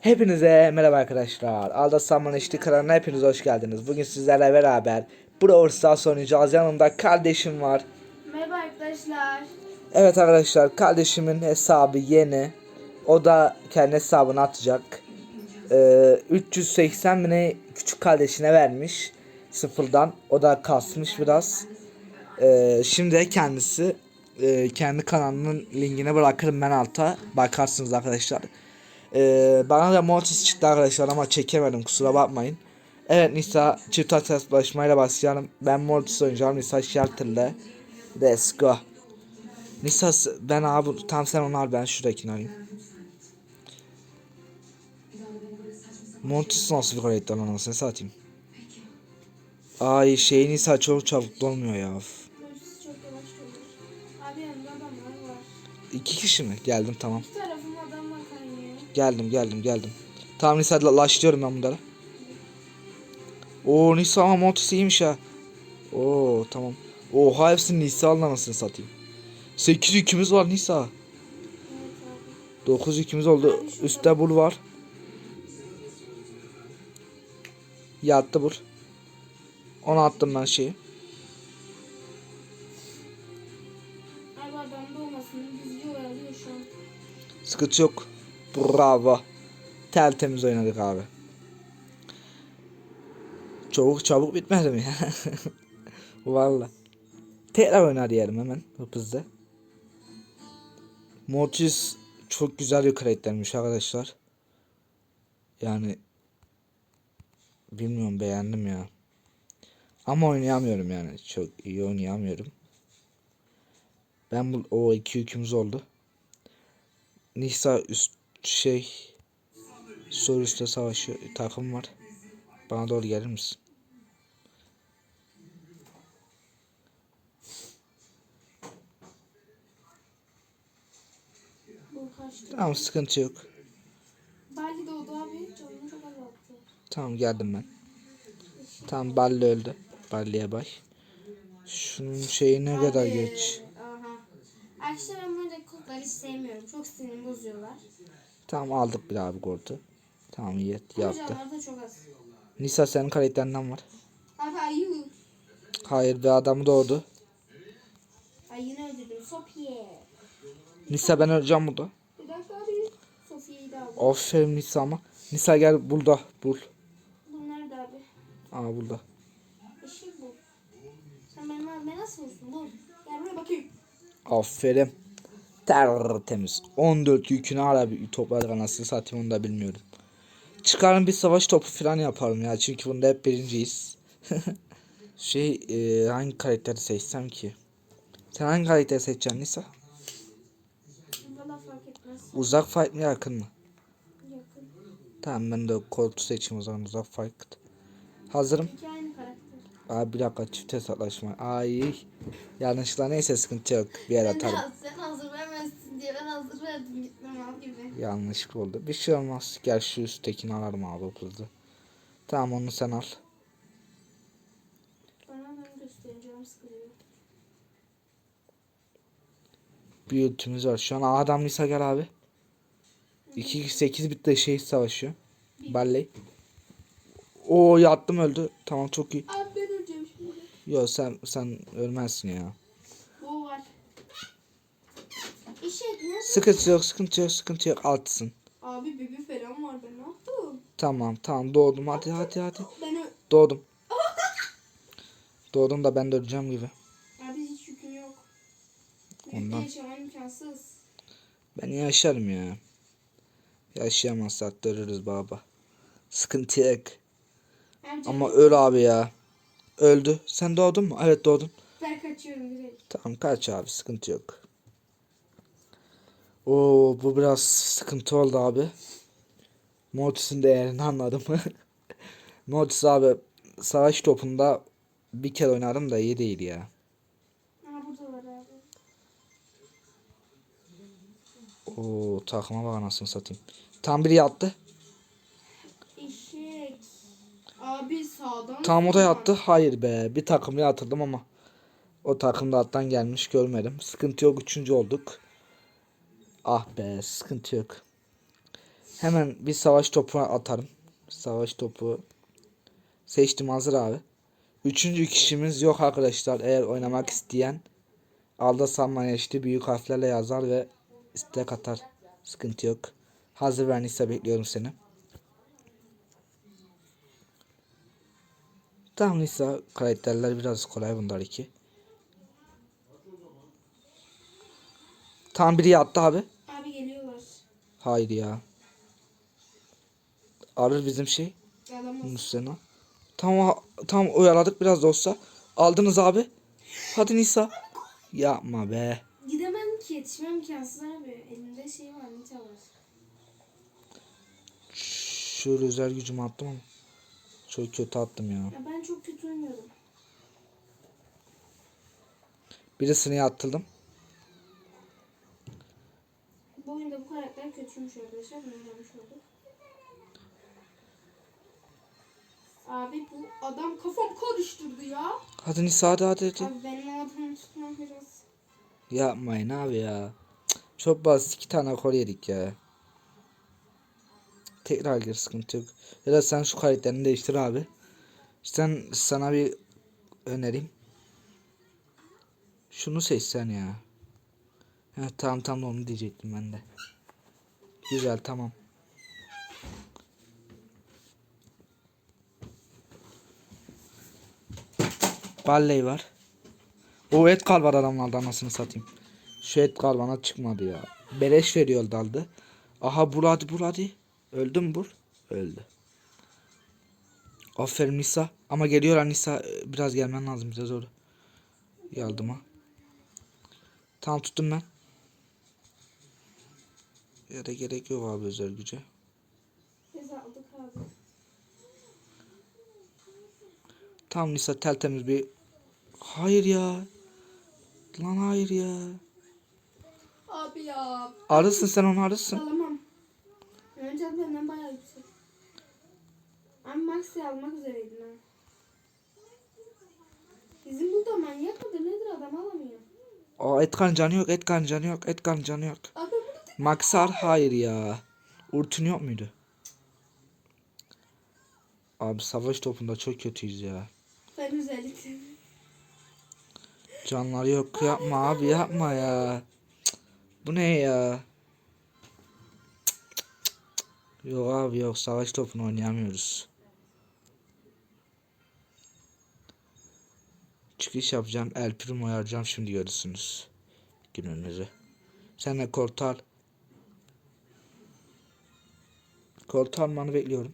Hepinize merhaba arkadaşlar. Alda Saman İşte kanalına hepiniz hoş geldiniz. Bugün sizlerle beraber Brawl Stars oynayacağız. Yanımda kardeşim var. Merhaba arkadaşlar. Evet arkadaşlar kardeşimin hesabı yeni. O da kendi hesabını atacak. Ee, 380 bine küçük kardeşine vermiş. Sıfırdan. O da kasmış biraz. Ee, şimdi kendisi e, kendi kanalının linkini bırakırım ben alta. Bakarsınız arkadaşlar. Ee, bana da Mortis çıktı arkadaşlar ama çekemedim kusura bakmayın. Evet Nisa çift hesaplaşmayla başlayalım. Ben Mortis oynayacağım. Nisa Shelter'le. Let's go. Nisa ben abi tam sen onu al ben şuradakini alayım. Mortis nasıl bir karakter anasını satayım. Ay şey Nisa çok çabuk dolmuyor ya. İki kişi mi? Geldim tamam. Kaynıyor. Geldim geldim geldim. Tamam Nisa la- laşlıyorum ben bunları. Oo Nisa ama Mortis iyiymiş ha. Oo tamam. Oha hepsini Nisa'nın anasını satayım. 8 yükümüz var Nisa. Evet abi. 9 yükümüz oldu. Üstte bul var. Yattı bul. Onu attım ben şeyi. Sıkıntı yok. Bravo. Tertemiz oynadık abi. Çabuk çabuk bitmedi mi ya? Valla. Tekrar oynar diyelim hemen hızlı. Mortis çok güzel bir karaktermiş arkadaşlar. Yani bilmiyorum beğendim ya. Ama oynayamıyorum yani. Çok iyi oynayamıyorum. Ben bu o iki yükümüz oldu. Nisa üst şey sol üstte savaşı takım var. Bana doğru gelir misin? Tamam sıkıntı yok. Bali doğdu abi. Canını çok azalttı. Tamam geldim ben. Tamam Balli öldü. Balli'ye bay. Şunun şeyi ne kadar geç. Aha. Arkadaşlar ben buradaki kodları hiç sevmiyorum. Çok sinirimi bozuyorlar. Tamam aldık bir abi gordu. Tamam iyi yaptı. Nisa senin karakterinden var. Hayır bir adamı doğdu. Ayını öldürdüm. Sofiye. Nisa ben öleceğim burada. Bir dakika abi. Sofiye'yi de aldım. Aferin Nisa ama. Nisa gel burada bul. Bu nerede abi? Aa burada. Eşek bu. Sen benim abime nasıl vursun? Dur. Gel buraya bakayım. Aferin. Tertemiz. 14 yükünü hala bir topladık anasını satayım onu da bilmiyorum. Çıkarın bir savaş topu falan yapalım ya. Çünkü bunda hep birinciyiz. şey e, hangi karakteri seçsem ki? Sen hangi karakteri seçeceksin Nisa? Uzak fight mı yakın mı? Yakın. Tamam ben de koltuğu seçeyim o zaman uzak fight. Hazırım. Karakter. Abi bir dakika çift hesaplaşma. Ay. Yanlışlıkla neyse sıkıntı yok. Bir yere atarım. sen hazır vermezsin diye ben hazır verdim gitmem gibi. Yanlışlık oldu. Bir şey olmaz. Gel şu üsttekini alalım abi hızlı. Tamam onu sen al. Bir ultimiz var. Şu an adam Nisa gel abi. 2-8 bitti şey savaşıyor. Balley. Oo yattım öldü. Tamam çok iyi. Abi. Yo sen sen ölmezsin ya. Bu var. İşet ne? Sıkıntı yok sıkıntı yok sıkıntı yok. Altısın. Abi bebi falan var ben ne yaptım? Tamam tamam doğdum hadi hadi hadi. Ben Doğdum. Doğdum da ben de öleceğim gibi. Abi hiç yüküm yok. Ondan. İmkansız. Ben yaşarım ya. Yaşayamazsak dönürüz baba. Sıkıntı yok. Ama öl abi ya. Öldü. Sen doğdun mu? Evet doğdun. ben kaçıyorum direkt. Tamam kaç abi sıkıntı yok. Oo bu biraz sıkıntı oldu abi. Mortis'in değerini anladım. Mortis abi savaş topunda bir kere oynadım da iyi değil ya. Oo takıma bak anasını satayım. Tam biri yattı. Sağdan. Tam o da soldan. yattı. Hayır be. Bir takımı yatırdım ama o takım da alttan gelmiş görmedim. Sıkıntı yok. Üçüncü olduk. Ah be sıkıntı yok. Hemen bir savaş topu atarım. Savaş topu. Seçtim hazır abi. Üçüncü kişimiz yok arkadaşlar. Eğer oynamak isteyen alda sanmaya işte büyük harflerle yazar ve istek atar. Sıkıntı yok. Hazır Nisa bekliyorum seni. Tamam Nisa karakterler biraz kolay bunlar iki. Tam biri yattı abi. Abi geliyorlar. Hayır ya. Arır bizim şey. Nusrena. Tam tam oyaladık biraz da olsa. Aldınız abi. Hadi Nisa. Yapma be. Gidemem ki yetişmem imkansız abi. Elimde şey var nita var. Şöyle özel gücümü attım ama. Çok kötü attım ya. Ya ben çok kötü oynuyorum. Birisini attırdım. Bu oyunda bu karakter kötüymüş arkadaşlar. Bunu öğrenmiş olduk. Abi bu adam kafam karıştırdı ya. Hadi Nisa hadi hadi. hadi. Abi benim adamı tutmam biraz. Yapmayın abi ya. Çok basit iki tane kol yedik ya. Tekrar gir sıkıntı yok. Ya da sen şu karakterini değiştir abi. Sen sana bir önerim. Şunu seçsen ya. Ha, tamam tamam onu diyecektim ben de. Güzel tamam. Balley var. O et kal var adamlardan anasını satayım. Şu et kal bana çıkmadı ya. Beleş veriyor daldı. Aha bul hadi. Öldü mü bul? Öldü. Aferin Nisa. Ama geliyorlar Nisa. Ee, Biraz gelmen lazım bize zor. Yardıma. Tamam tuttum ben. Ya da gerek yok abi özel güce. Tamam Nisa tel temiz bir. Hayır ya. Lan hayır ya. Abi ya. Arısın sen onu arısın. Alamam. Önce benden bayağı yüksek. Abi Max'i almak üzereydin ha. Bizim burada manyak mıdır nedir adam alamıyor. Aa Etkan canı yok, Etkan canı yok, Etkan canı yok. Maxar hayır ya. Urtun yok muydu? Abi savaş topunda çok kötüyüz ya. ben özellikle. Canları yok yapma abi yapma ya. Cık, Bu ne ya? Yok abi yok savaş topunu oynayamıyoruz. Çıkış yapacağım. El Primo arayacağım şimdi görürsünüz. Gününüzü. Sen de kortal. Kortal almanı bekliyorum.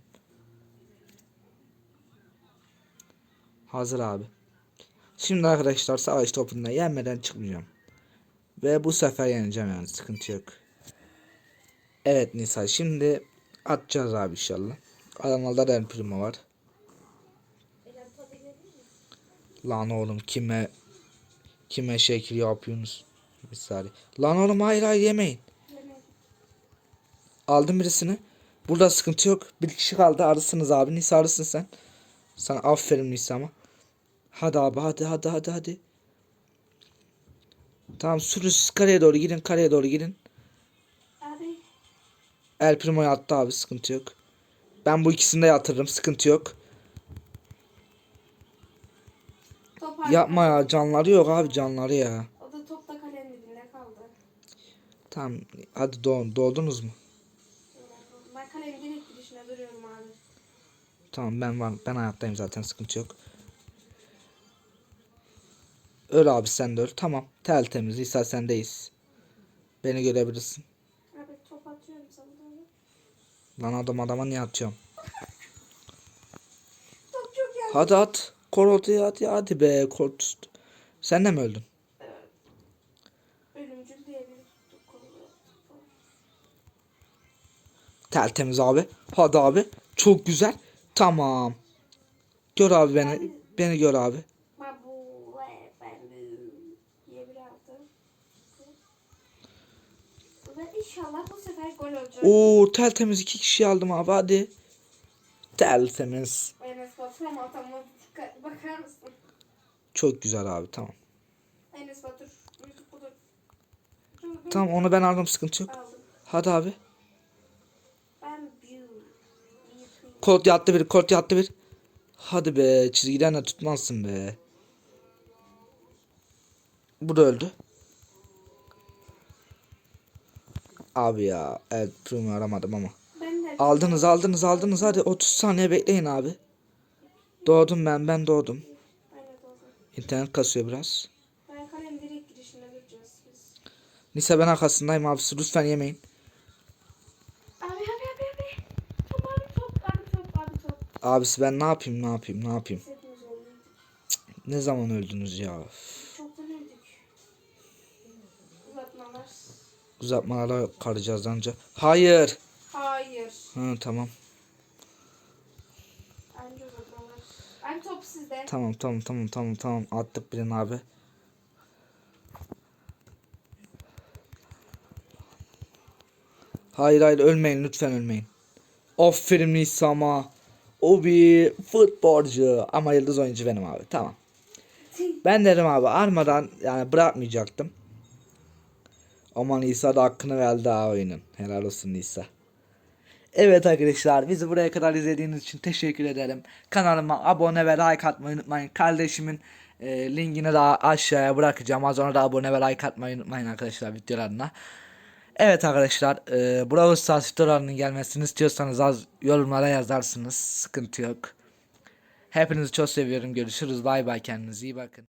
Hazır abi. Şimdi arkadaşlar savaş topunda yenmeden çıkmayacağım. Ve bu sefer yeneceğim yani sıkıntı yok. Evet Nisa şimdi atacağız abi inşallah. Adamlarda da El Primo var. Lan oğlum kime kime şekil yapıyorsunuz? Misali. Lan oğlum hayır hayır yemeyin. Aldım birisini. Burada sıkıntı yok. Bir kişi kaldı. Arısınız abi. Nisa arısın sen. Sana aferin Nisa ama. Hadi abi hadi hadi hadi hadi. Tamam sürün kareye doğru gidin. Kareye doğru gidin. El Primo'yu attı abi. Sıkıntı yok. Ben bu ikisini de yatırırım. Sıkıntı yok. top Yapma ya. Canları yok abi. Canları ya. O da top da kalenin dibinde kaldı. Tamam. Hadi doğun. Doğdunuz mu? Ben direkt girişine duruyorum abi. Tamam ben var. Ben hayattayım zaten. Sıkıntı yok. Öl abi sen de öl. Tamam. Tel temiz. İsa sendeyiz. Beni görebilirsin. Abi top atıyorum sana doğru. Lan adam adama niye atıyorum? Hadi at. Kor ortaya at ya. Hadi be. Kor. Sen de mi öldün? Ölümcül diye bir tuttuk kolu. Tel temiz abi. Hadi abi. Çok güzel. Tamam. Gör abi beni. Beni gör abi. Mabu ve ben diye bir aldı. Ve inşallah bu sefer gol olacak. Oo tel temiz iki kişi aldım abi hadi. Tel temiz. Enes Batur ama dikkat bakar mısın? Çok güzel abi tamam. Enes Batur. Tamam onu ben aldım sıkıntı yok. Aldım. Hadi abi. Ben Kolt yattı bir. Kolt yattı bir. Hadi be. Çizgiden de tutmazsın be. Bu da öldü. Abi ya. Evet Primo aramadım ama. Aldınız aldınız aldınız. Hadi 30 saniye bekleyin abi. Doğdum ben. Ben doğdum. İnternet kasıyor biraz. Ben kalenin direkt girişine gireceğiz biz. Nisa ben arkasındayım abisi. Lütfen yemeyin. Abi abi abi abi. Top abi top abi top abi top. Abisi ben ne yapayım ne yapayım ne yapayım. Öldük. Ne zaman öldünüz ya? Çoktan Uzatmalara karacağız anca. Hayır. Hayır. Ha, tamam. Uzatmalar. Abi top sizde. Tamam tamam tamam tamam tamam. Attık birini abi. Hayır hayır ölmeyin lütfen ölmeyin. Aferin Nisa'ma. O bir futbolcu ama yıldız oyuncu benim abi. Tamam. Ben dedim abi armadan yani bırakmayacaktım. Ama Nisa da hakkını verdi ha oyunun. Helal olsun Nisa. Evet arkadaşlar bizi buraya kadar izlediğiniz için teşekkür ederim. Kanalıma abone ve like atmayı unutmayın. Kardeşimin e, linkini de aşağıya bırakacağım. Az sonra da abone ve like atmayı unutmayın arkadaşlar videolarına. Evet arkadaşlar e, Brawl Stars videolarının gelmesini istiyorsanız az yorumlara yazarsınız. Sıkıntı yok. Hepinizi çok seviyorum. Görüşürüz. Bay bay kendinize iyi bakın.